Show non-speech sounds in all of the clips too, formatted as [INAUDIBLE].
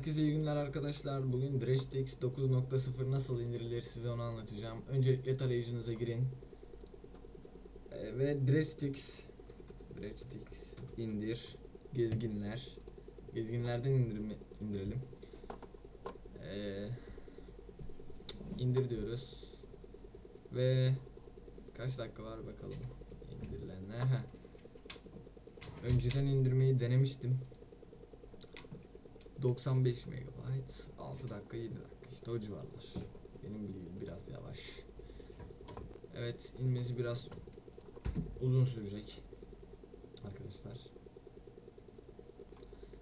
Herkese iyi günler arkadaşlar. Bugün DirectX 9.0 nasıl indirilir size onu anlatacağım. Öncelikle tarayıcınıza girin. Ee, ve DirectX DirectX indir gezginler. Gezginlerden indirme, indirelim. Ee, indir diyoruz. Ve kaç dakika var bakalım. İndirilenler. Heh. Önceden indirmeyi denemiştim. 95 MB 6 dakika 7 dakika işte o civarlar. Benim bilgim biraz yavaş. Evet inmesi biraz uzun sürecek arkadaşlar.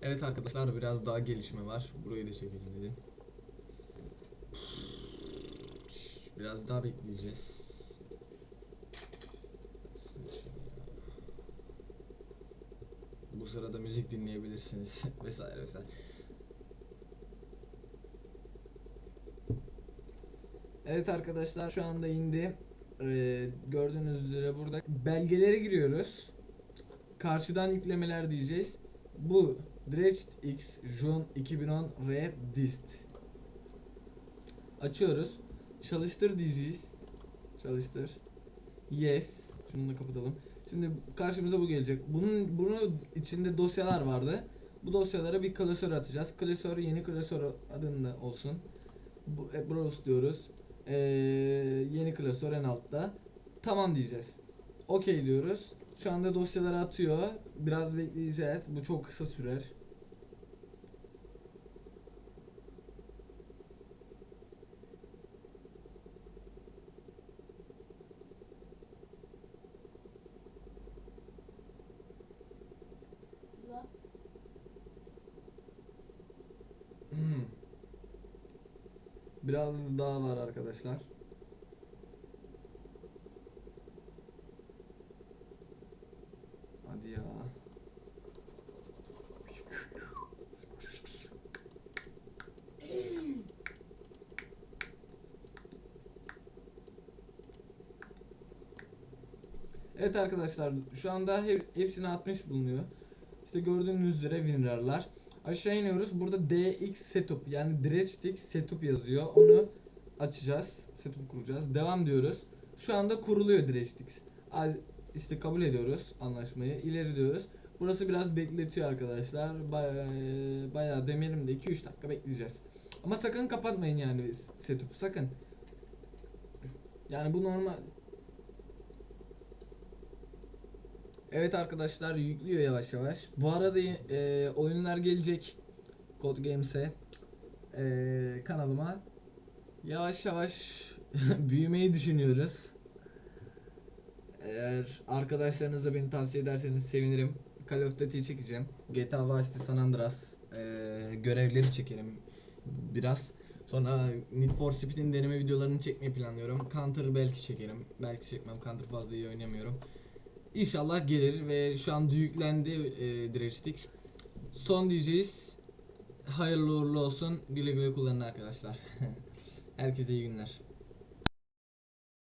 Evet arkadaşlar biraz daha gelişme var. Burayı da çekelim dedim. Biraz daha bekleyeceğiz. Bu sırada müzik dinleyebilirsiniz [LAUGHS] vesaire vesaire. Evet arkadaşlar şu anda indi. Ee, gördüğünüz üzere burada belgelere giriyoruz. Karşıdan yüklemeler diyeceğiz. Bu DirectX June 2010 R Dist. Açıyoruz. Çalıştır diyeceğiz. Çalıştır. Yes. Şunu da kapatalım. Şimdi karşımıza bu gelecek. Bunun bunun içinde dosyalar vardı. Bu dosyalara bir klasör atacağız. Klasör yeni klasör adında olsun. Bu, e, browse diyoruz. Ee, yeni klasör en altta. Tamam diyeceğiz. Okey diyoruz. Şu anda dosyaları atıyor. Biraz bekleyeceğiz. Bu çok kısa sürer. Biraz daha var arkadaşlar. Hadi ya. Evet arkadaşlar şu anda hep, hepsini atmış bulunuyor. İşte gördüğünüz üzere WinRAR'lar. Aşağı iniyoruz. Burada DX Setup yani DirectX Setup yazıyor. Onu açacağız. Setup kuracağız. Devam diyoruz. Şu anda kuruluyor. Az- İşte kabul ediyoruz anlaşmayı. İleri diyoruz. Burası biraz bekletiyor arkadaşlar. Bayağı, bayağı demeyelim de 2-3 dakika bekleyeceğiz. Ama sakın kapatmayın yani setup sakın. Yani bu normal. Evet arkadaşlar yüklüyor yavaş yavaş. Bu arada e, oyunlar gelecek. Code Games'e e, kanalıma. Yavaş yavaş [LAUGHS] büyümeyi düşünüyoruz. Eğer arkadaşlarınızla beni tavsiye ederseniz sevinirim. Call of Duty çekeceğim. GTA Vice City San Andreas e, görevleri çekerim biraz. Sonra Need for Speed'in deneme videolarını çekmeyi planlıyorum. Counter belki çekerim. Belki çekmem. Counter fazla iyi oynamıyorum. İnşallah gelir ve şu an yüklendi e, DirectX. Son diyeceğiz. Hayırlı uğurlu olsun. Güle güle kullanın arkadaşlar. [LAUGHS] Herkese iyi günler.